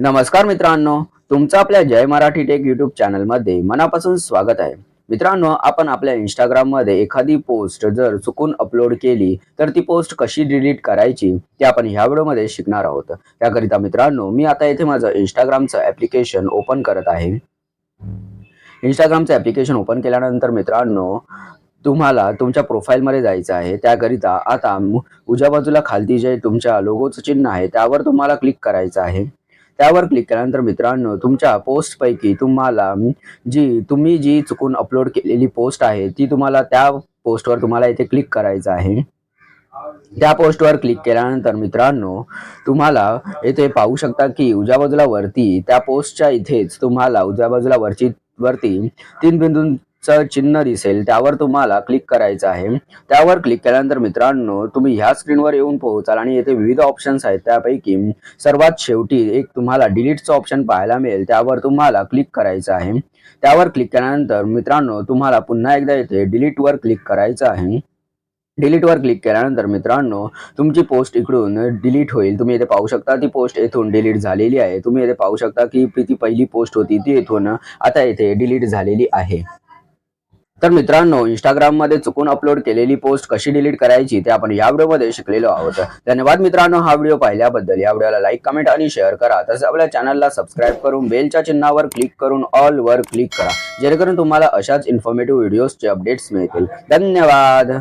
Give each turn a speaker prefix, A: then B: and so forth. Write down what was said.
A: नमस्कार मित्रांनो तुमचं आपल्या जय मराठी टेक युट्यूब चॅनलमध्ये मनापासून स्वागत आहे. मित्रांनो आपण आपल्या इंस्टाग्राममध्ये एखादी पोस्ट जर चुकून अपलोड केली तर ती पोस्ट कशी डिलीट करायची ते आपण ह्या व्हिडिओमध्ये शिकणार आहोत. त्याकरिता मित्रांनो मी आता येथे माझं इंस्टाग्रामचं ऍप्लिकेशन ओपन करत आहे. इंस्टाग्रामचं ऍप्लिकेशन ओपन केल्यानंतर मित्रांनो तुम्हाला तुमच्या प्रोफाईलमध्ये जायचं आहे. त्याकरिता आता उजव्या बाजूला खालती जे तुमच्या लोगोचं चिन्ह आहे त्यावर तुम्हाला क्लिक करायचं आहे. त्यावर क्लिक केल्यानंतर मित्रांनो तुमच्या पोस्टपैकी तुम्हाला जी तुम्ही जी चुकून अपलोड केलेली पोस्ट आहे ती तुम्हाला त्या पोस्टवर तुम्हाला इथे क्लिक करायचं आहे. त्या पोस्टवर क्लिक केल्यानंतर मित्रांनो तुम्हाला इथे पाहू शकता की उजव्या बाजूला वरती त्या पोस्टच्या इथेच तुम्हाला उजव्या बाजूला वरची वरती तीन बिंदू बिंदूंचं चिन्ह दिसेल त्यावर तुम्हाला क्लिक करायचं आहे. त्यावर क्लिक केल्यानंतर मित्रांनो तुम्ही ह्या स्क्रीनवर येऊन पोहोचाल आणि येथे विविध ऑप्शन्स आहेत. त्यापैकी सर्वात शेवटी एक तुम्हाला डिलीटचं ऑप्शन पाहायला मिळेल. त्यावर तुम्हाला क्लिक करायचं आहे. त्यावर क्लिक केल्यानंतर मित्रांनो तुम्हाला पुन्हा एकदा येथे डिलीटवर क्लिक करायचं आहे. डिलीटवर क्लिक केल्यानंतर मित्रांनो तुमची पोस्ट इकडून डिलीट होईल. तुम्ही इथे पाहू शकता ती पोस्ट येथून डिलीट झालेली आहे. तुम्ही इथे पाहू शकता की ती पहिली पोस्ट होती ती येथून आता येथे डिलीट झालेली आहे. तर मित्रांनो इंस्टाग्राममध्ये चुकून अपलोड केलेली पोस्ट कशी डिलीट करायची ते आपण या व्हिडिओमध्ये शिकलेलो आहोत. धन्यवाद मित्रांनो हा व्हिडिओ पाहिल्याबद्दल. या व्हिडिओला लाईक कमेंट आणि शेअर करा. तसेच आपल्या चॅनलला सबस्क्राईब करून बेलच्या चिन्हावर क्लिक करून ऑल वर क्लिक करा. जेणेकरून तुम्हाला अशाच इन्फॉर्मेटिव्ह व्हिडिओजचे अपडेट्स मिळतील. धन्यवाद!